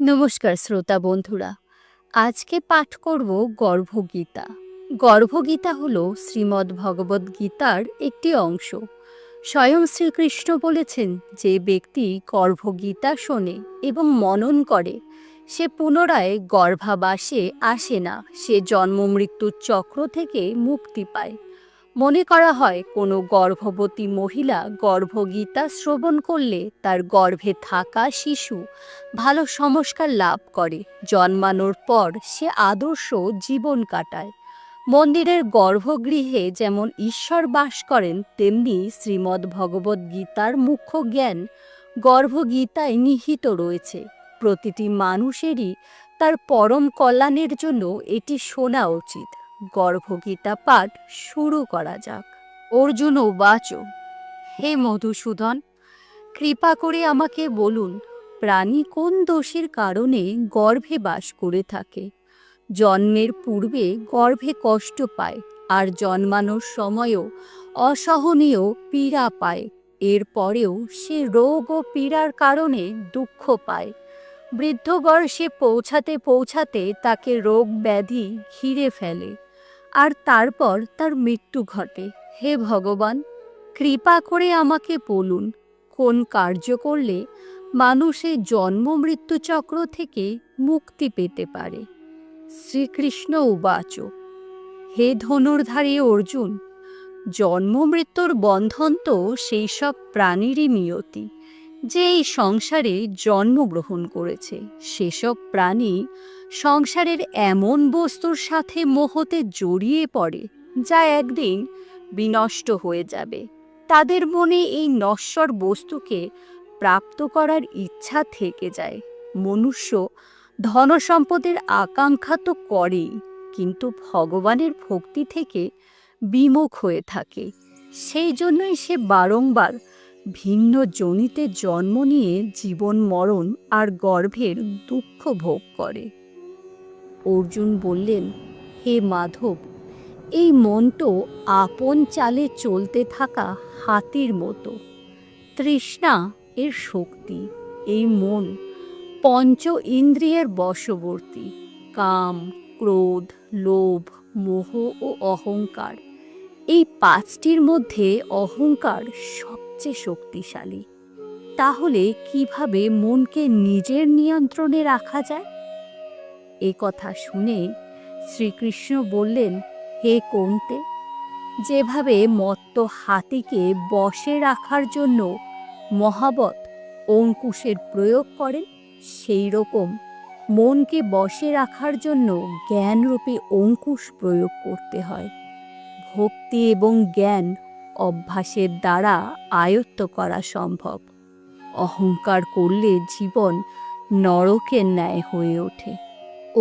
নমস্কার শ্রোতা বন্ধুরা, আজকে পাঠ করব গর্ভগীতা। গর্ভগীতা হল শ্রীমদ্ ভগবদ গীতার একটি অংশ। স্বয়ং শ্রীকৃষ্ণ বলেছেন যে ব্যক্তি গর্ভগীতা শোনে এবং মনন করে, সে পুনরায় গর্ভাবাসে আসে না, সে জন্ম মৃত্যুর চক্র থেকে মুক্তি পায়। মনে করা হয়, কোনো গর্ভবতী মহিলা গর্ভগীতা শ্রবণ করলে তার গর্ভে থাকা শিশু ভালো সংস্কার লাভ করে। জন্মানোর পর সে আদর্শ জীবন কাটায়। মন্দিরের গর্ভগৃহে যেমন ঈশ্বর বাস করেন, তেমনি শ্রীমদ্ ভগবদ্ গীতার মুখ্য জ্ঞান গর্ভগীতায় নিহিত রয়েছে। প্রতিটি মানুষেরই তার পরম কল্যাণের জন্য এটি শোনা উচিত। গর্ভগীতা পাঠ শুরু করা যাক। অর্জুন বাচ, হে মধুসূদন, কৃপা করে আমাকে বলুন, প্রাণী কোন দোষের কারণে গর্ভে বাস করে থাকে? জন্মের পূর্বে গর্ভে কষ্ট পায় আর জন্মানোর সময়ও অসহনীয় পীড়া পায়। এরপরেও সে রোগ ও পীড়ার কারণে দুঃখ পায়। বৃদ্ধ বয়সে পৌঁছাতে পৌঁছাতে তাকে রোগ ব্যাধি ঘিরে ফেলে। আর তারপর তার মৃত্যু ঘটে। হে ভগবান, কৃপা করে আমাকে বলুন, কোন কার্য করলে মানুষের জন্ম মৃত্যু চক্র থেকে মুক্তি পেতে পারে? শ্রীকৃষ্ণ উবাচ। হে ধনুর্ধারী অর্জুন, জন্ম মৃত্যুর বন্ধন তো সেই সব প্রাণীরই নিয়তি, যে এই সংসারে জন্মগ্রহণ করেছে। সেসব প্রাণী সংসারের এমন বস্তুর সাথে মোহতে জড়িয়ে পড়ে, যা একদিন বিনষ্ট হয়ে যাবে। তাদের মনে এই নশ্বর বস্তুকে প্রাপ্ত করার ইচ্ছা থেকে যায়। মনুষ্য ধনসম্পদের আকাঙ্ক্ষা তো করেই, কিন্তু ভগবানের ভক্তি থেকে বিমুখ হয়ে থাকে। সেই জন্যই সে বারংবার ভিন্ন জনিতে জন্ম নিয়ে জীবন মরণ আর গর্ভের দুঃখ ভোগ করে। অর্জুন বললেন, হে মাধব, এই মনটো আপন চালে চলতে থাকা হাতির মতো। তৃষ্ণা এর শক্তি, এই মন পঞ্চ ইন্দ্রিয়ের বশবর্তী। কাম, ক্রোধ, লোভ, মোহ ও অহংকার, এই পাঁচটির মধ্যে অহংকার সবচেয়ে শক্তিশালী। তাহলে কীভাবে মনকে নিজের নিয়ন্ত্রণে রাখা যায়? এ কথা শুনে শ্রীকৃষ্ণ বললেন, হে কৌন্তে, যেভাবে মত্ত হাতিকে বশে রাখার জন্য মহাবত অঙ্কুশের প্রয়োগ করেন সেই রকম মনকে বশে রাখার জন্য জ্ঞানরূপী অঙ্কুশ প্রয়োগ করতে হয়। ভক্তি এবং জ্ঞান অভ্যাসের দ্বারা আয়ত্ত করা সম্ভব। অহংকার করলে জীবন নরকের ন্যায় হয়ে ওঠে।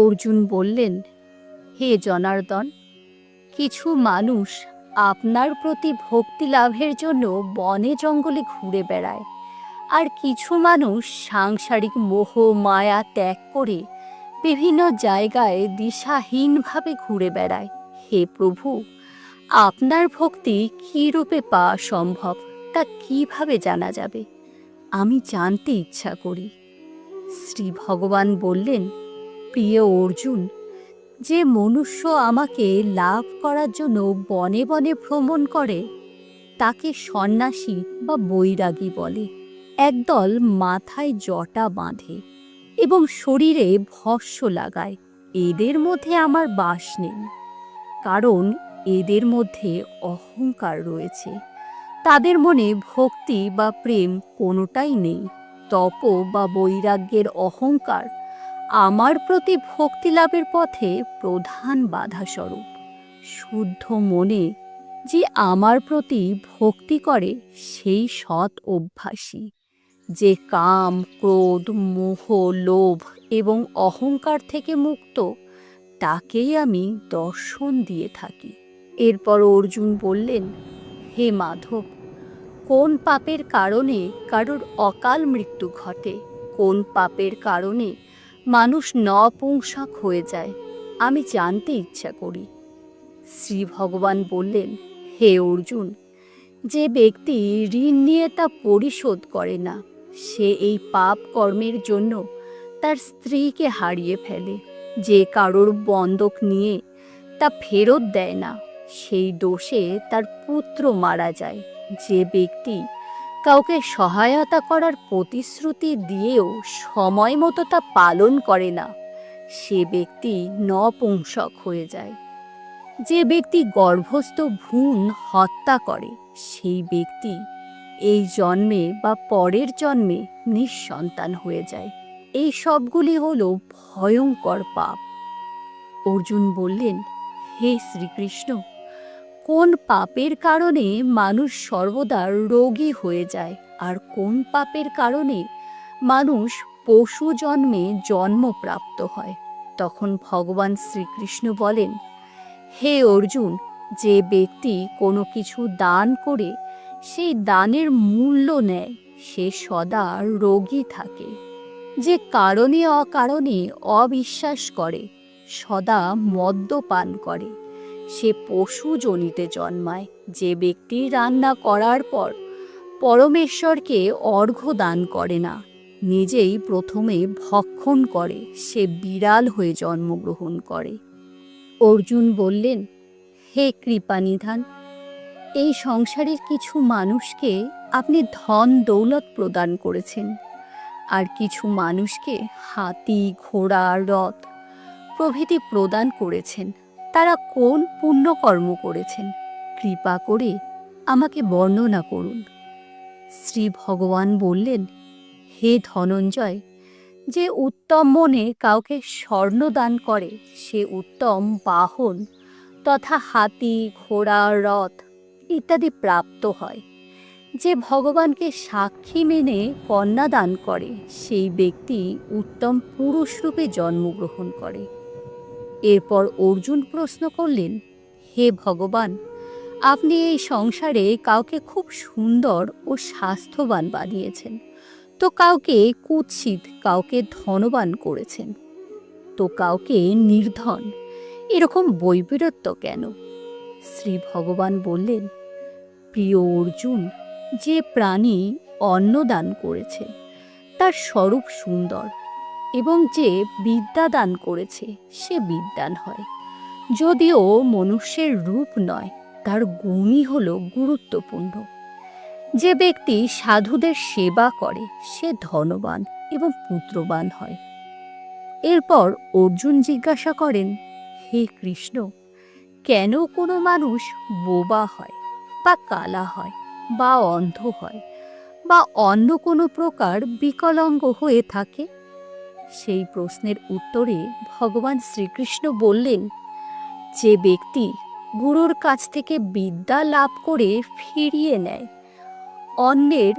অর্জুন বললেন, হে জনার্দন, কিছু মানুষ আপনার প্রতি ভক্তি লাভের জন্য বনে জঙ্গলে ঘুরে বেড়ায়, আর কিছু মানুষ সাংসারিক মোহ, মায়া ত্যাগ করে বিভিন্ন জায়গায় দিশাহীনভাবে ঘুরে বেড়ায়। হে প্রভু, আপনার ভক্তি কী রূপে পাওয়া সম্ভব, তা কীভাবে জানা যাবে? আমি জানতে ইচ্ছা করি। শ্রী ভগবান বললেন প্রিয় অর্জুন, যে মনুষ্য আমাকে লাভ করার জন্য বনে বনে ভ্রমণ করে, তাকে সন্ন্যাসী বা বৈরাগী বলে। একদল মাথায় জটা বাঁধে এবং শরীরে ভস্য লাগায়। এদের মধ্যে আমার বাস নেই, কারণ এদের মধ্যে অহংকার রয়েছে। তাদের মনে ভক্তি বা প্রেম কোনোটাই নেই। তপ বা বৈরাগ্যের অহংকার আমার প্রতি ভক্তি লাভের পথে প্রধান বাধাস্বরূপ। শুদ্ধ মনে যে আমার প্রতি ভক্তি করে সেই সৎ অভ্যাসী, যে কাম, ক্রোধ, মোহ, লোভ এবং অহংকার থেকে মুক্ত, তাকেই আমি দর্শন দিয়ে থাকি। এরপর অর্জুন বললেন, হে মাধব, কোন পাপের কারণে কারোর অকাল মৃত্যু ঘটে? কোন পাপের কারণে মানুষ নপুংসক হয়ে যায়, আমি জানতে ইচ্ছা করি। শ্রী ভগবান বললেন, হে অর্জুন, যে ব্যক্তি ঋণ নিয়ে তা পরিশোধ করে না, সে এই পাপ কর্মের জন্য তার স্ত্রীকে হারিয়ে ফেলে। যে কারোর বন্দক নিয়ে তা ফেরত দেয় না, সেই দোষে তার পুত্র মারা যায়। যে ব্যক্তি কাউকে সহায়তা করার প্রতিশ্রুতি দিয়েও সময় মতো তা পালন করে না। সে ব্যক্তি নপুংসক হয়ে যায়। যে ব্যক্তি গর্ভস্থ ভ্রূণ হত্যা করে, সেই ব্যক্তি এই জন্মে বা পরের জন্মে নিঃসন্তান হয়ে যায়। এই সবগুলি হল ভয়ঙ্কর পাপ। অর্জুন বললেন, হে শ্রীকৃষ্ণ কোন পাপের কারণে মানুষ সর্বদা রোগী হয়ে যায়? আর কোন পাপের কারণে মানুষ পশু জন্মে জন্মপ্রাপ্ত হয়? তখন ভগবান শ্রীকৃষ্ণ বলেন, হে অর্জুন, যে ব্যক্তি কোনো কিছু দান করে, সেই দানের মূল্য নেয়। সে সদা রোগী থাকে। যে কারণে অকারণে অবিশ্বাস করে, সদা মদ্যপান করে। সে পশু জনিতে জন্মায়। যে ব্যক্তি রান্না করার পর পরমেশ্বরকে অর্ঘ্য দান করে না, নিজেই প্রথমে ভক্ষণ করে, সে বিড়াল হয়ে জন্মগ্রহণ করে। অর্জুন বললেন, হে কৃপানিধান, এই সংসারের কিছু মানুষকে আপনি ধন দৌলত প্রদান করেছেন। আর কিছু মানুষকে হাতি, ঘোড়া, রথ প্রভৃতি প্রদান করেছেন। তারা কোন পুণ্যকর্ম করেছেন? কৃপা করে আমাকে বর্ণনা করুন। শ্রী ভগবান বললেন, হে ধনঞ্জয়, যে উত্তম মনে কাউকে স্বর্ণ দান করে, সে উত্তম বাহন, তথা হাতি, ঘোড়া, রথ ইত্যাদি প্রাপ্ত হয়। যে ভগবানকে সাক্ষী মেনে কন্যা দান করে, সেই ব্যক্তি উত্তম পুরুষরূপে জন্মগ্রহণ করে। এরপর অর্জুন প্রশ্ন করলেন, হে ভগবান, আপনি এই সংসারে কাউকে খুব সুন্দর ও স্বাস্থ্যবান বানিয়েছেন। তো কাউকে কুৎসিত, কাউকে ধনবান করেছেন। তো কাউকে নির্ধন। এরকম বৈপরীত্য কেন? শ্রী ভগবান বললেন, প্রিয় অর্জুন, যে প্রাণী অন্ন দান করেছে, তার স্বরূপ সুন্দর। এবং যে বিদ্যা দান করেছে, সে বিদ্যান হয়। যদিও মনুষ্যের রূপ নয়, তার গুণই হল গুরুত্বপূর্ণ। যে ব্যক্তি সাধুদের সেবা করে, সে ধনবান এবং পুত্রবান হয়। এরপর অর্জুন জিজ্ঞাসা করেন, হে কৃষ্ণ, কেন কোনো মানুষ বোবা হয় বা কালা হয় বা অন্ধ হয় বা অন্য কোনো প্রকার বিকলাঙ্গ হয়ে থাকে? সেই প্রশ্নের উত্তরে ভগবান শ্রীকৃষ্ণ বললেন, যে ব্যক্তি গুরুর কাছ থেকে বিদ্যা লাভ করে ফিরিয়ে নেয়, অন্যের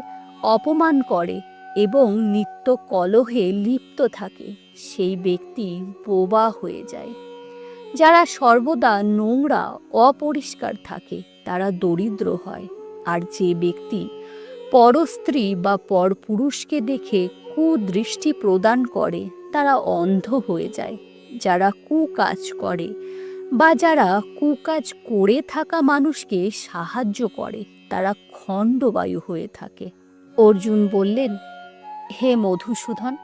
অপমান করে এবং নিত্য কলহে লিপ্ত থাকে, সেই ব্যক্তি বোবা হয়ে যায়। যারা সর্বদা নোংরা, অপরিষ্কার থাকে, তারা দরিদ্র হয়, আর যে ব্যক্তি পরস্ত্রী বা পরপুরুষকে দেখে কুদৃষ্টি প্রদান করে, তারা অন্ধ হয়ে যায়। যারা কুকাজ করে বা যারা কুকাজ করে থাকা মানুষকে সাহায্য করে, তারা খণ্ডবায়ু হয়ে থাকে। অর্জুন বললেন, হে মধুসূদন,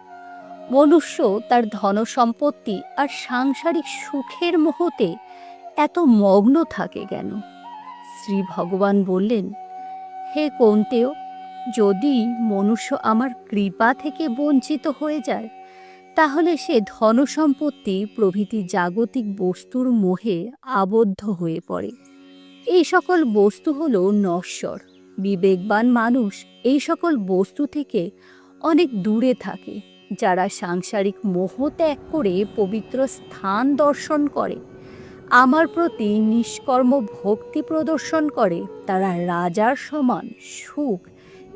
মনুষ্য তার ধনসম্পত্তি আর সাংসারিক সুখের মোহতে এত মগ্ন থাকে কেন? শ্রী ভগবান বললেন, হে কন্তেয় যদি মনুষ্য আমার কৃপা থেকে বঞ্চিত হয়ে যায়, তাহলে সে ধনসম্পত্তি প্রভৃতি জাগতিক বস্তুর মোহে আবদ্ধ হয়ে পড়ে। এই সকল বস্তু হল নশ্বর, বিবেকবান মানুষ। এই সকল বস্তু থেকে অনেক দূরে থাকে, যারা সাংসারিক মোহ ত্যাগ করে পবিত্র স্থান দর্শন করে। আমার প্রতি নিষ্কর্ম ভক্তি প্রদর্শন করে, তারা রাজার সমান সুখ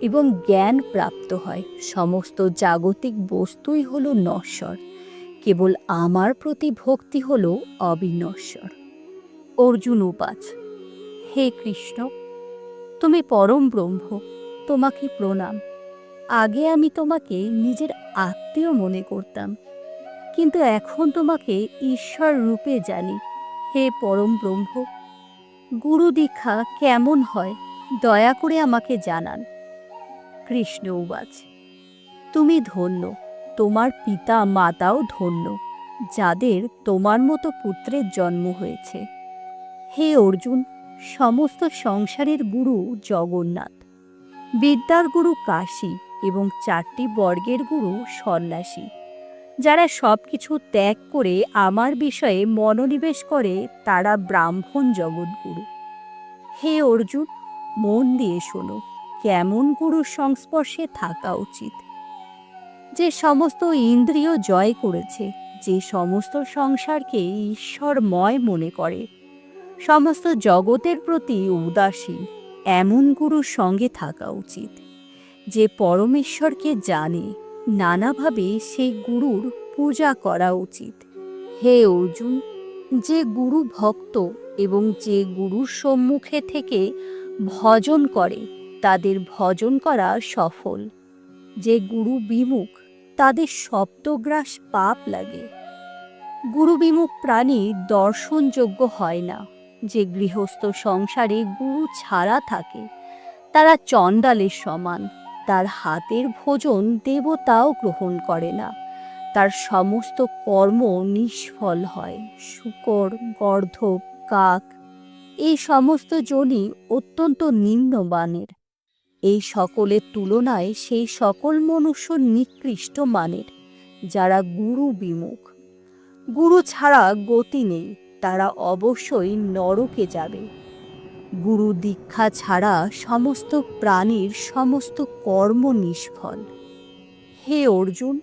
এবং জ্ঞান প্রাপ্ত হয়। সমস্ত জাগতিক বস্তুই হলো নশ্বর। কেবল আমার প্রতি ভক্তি হলো অবিনশ্বর। অর্জুন উপাচ হে কৃষ্ণ, তুমি পরম ব্রহ্ম, তোমাকে প্রণাম। আগে আমি তোমাকে নিজের আত্মীয় মনে করতাম, কিন্তু এখন তোমাকে ঈশ্বর রূপে জানি। হে পরম ব্রহ্ম, গুরু দীক্ষা কেমন হয়, দয়া করে আমাকে জানান। কৃষ্ণ উবাচ তুমি ধন্য, তোমার পিতা মাতাও ধন্য, যাদের তোমার মতো পুত্রের জন্ম হয়েছে। হে অর্জুন, সমস্ত সংসারের গুরু জগন্নাথ। বিদ্যার গুরু কাশী এবং চারটি বর্গের গুরু সন্ন্যাসী, যারা সব কিছু ত্যাগ করে আমার বিষয়ে মনোনিবেশ করে তারা ব্রাহ্মণ জগৎগুরু। হে অর্জুন, মন দিয়ে শোনো। কেমন গুরুর সংস্পর্শে থাকা উচিত? যে সমস্ত ইন্দ্রিয় জয় করেছে, যে সমস্ত সংসারকে ঈশ্বরময় মনে করে, সমস্ত জগতের প্রতি উদাসীন, এমন গুরুর সঙ্গে থাকা উচিত। যে পরমেশ্বরকে জানে, নানাভাবে সেই গুরুর পূজা করা উচিত। হে অর্জুন, যে গুরু ভক্ত এবং যে গুরুর সম্মুখে থেকে ভজন করে তাদের ভজন করা সফল। যে গুরু বিমুখ, তাদের শব্দগ্রাস পাপ লাগে। গুরু বিমুখ প্রাণী দর্শনযোগ্য হয় না। যে গৃহস্থ সংসারে গুরু ছাড়া থাকে, তারা চণ্ডালের সমান। তার হাতের ভোজন দেবতাও গ্রহণ করে না। তার সমস্ত কর্ম নিষ্ফল হয়। শুকর গর্ধব কাক, এই সমস্ত জনি অত্যন্ত নিম্নমানের এই সকলের তুলনায় সেই সকল মনুষ্য নিকৃষ্ট মানের, যারা গুরু বিমুখ। গুরু ছাড়া গতি নেই, তারা অবশ্যই নরকে যাবে। গুরু দীক্ষা ছাড়া সমস্ত প্রাণীর সমস্ত কর্ম নিষ্ফল। হে অর্জুন,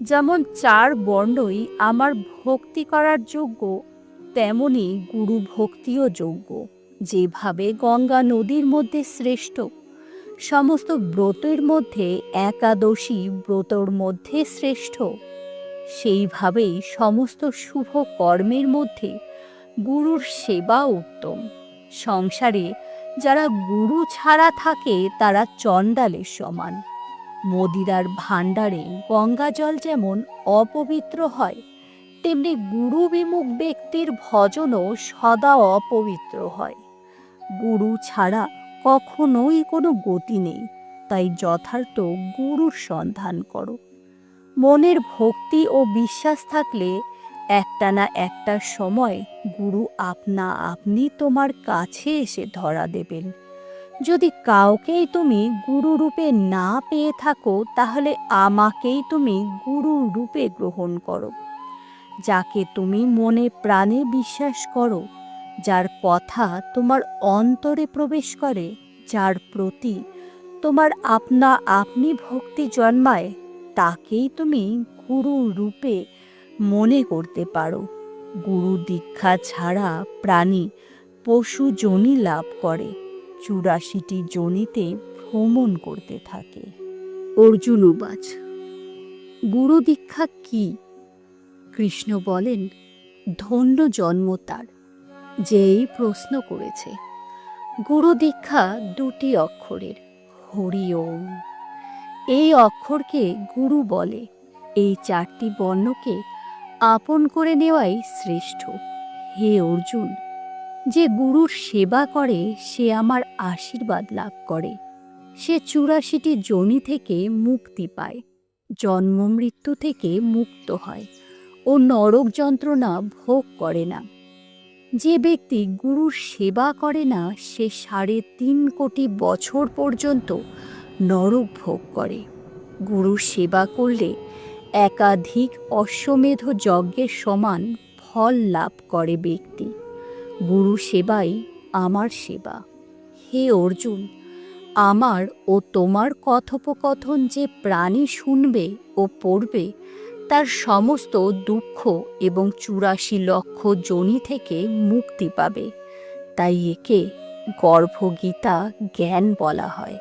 যেমন চার বর্ণই আমার ভক্তি করার যোগ্য, তেমনি গুরু ভক্তিও যোগ্য, যেভাবে গঙ্গা নদীর মধ্যে শ্রেষ্ঠ। সমস্ত ব্রতের মধ্যে একাদশী ব্রতর মধ্যে শ্রেষ্ঠ। সেইভাবেই সমস্ত শুভ কর্মের মধ্যে গুরুর সেবা উত্তম। সংসারে যারা গুরু ছাড়া থাকে, তারা চণ্ডালের সমান। মদিরার ভাণ্ডারে গঙ্গা জল যেমন অপবিত্র হয়, তেমনি গুরু বিমুখ ব্যক্তির ভজনও সদা অপবিত্র হয়। গুরু ছাড়া কখনোই কোনো গতি নেই। তাই যথার্থ গুরুর সন্ধান করো। মনের ভক্তি ও বিশ্বাস থাকলে একটা না একটা সময় গুরু আপনা আপনি তোমার কাছে এসে ধরা দেবেন। যদি কাউকেই তুমি গুরু রূপে না পেয়ে থাকো, তাহলে আমাকেই তুমি গুরু রূপে গ্রহণ করো। যাকে তুমি মনে প্রাণে বিশ্বাস করো যার কথা তোমার অন্তরে প্রবেশ করে, যার প্রতি তোমার আপনা আপনি ভক্তি জন্মায়, তাকেই তুমি গুরু রূপে মনে করতে পারো। গুরু দীক্ষা ছাড়া প্রাণী পশু জনি লাভ করে, চুরাশিটি জনিতে ভ্রমণ করতে থাকে। অর্জুন উবাচ, গুরু দীক্ষা কি? কৃষ্ণ বলেন, ধন্য জন্ম তার। যে এই প্রশ্ন করেছে। গুরু দীক্ষা দুটি অক্ষরের, হরি ওম। এই অক্ষরকে গুরু বলে। এই চারটি বর্ণকে আপন করে নেওয়াই শ্রেষ্ঠ। হে অর্জুন, যে গুরুর সেবা করে, সে আমার আশীর্বাদ লাভ করে। সে চুরাশিটি জনি থেকে মুক্তি পায়। জন্ম মৃত্যু থেকে মুক্ত হয়। ও নরক যন্ত্রণা ভোগ করে না। যে ব্যক্তি গুরুর সেবা করে না, সে সাড়ে তিন কোটি বছর পর্যন্ত নরক ভোগ করে। গুরুর সেবা করলে একাধিক অশ্বমেধ যজ্ঞের সমান ফল লাভ করে ব্যক্তি। গুরু সেবাই আমার সেবা। হে অর্জুন, আমার ও তোমার কথোপকথন যে প্রাণী শুনবে ও পড়বে তার সমস্ত দুঃখ এবং চুরাশি লক্ষ জনি থেকে মুক্তি পাবে। তাই একে গর্ভগীতা জ্ঞান বলা হয়।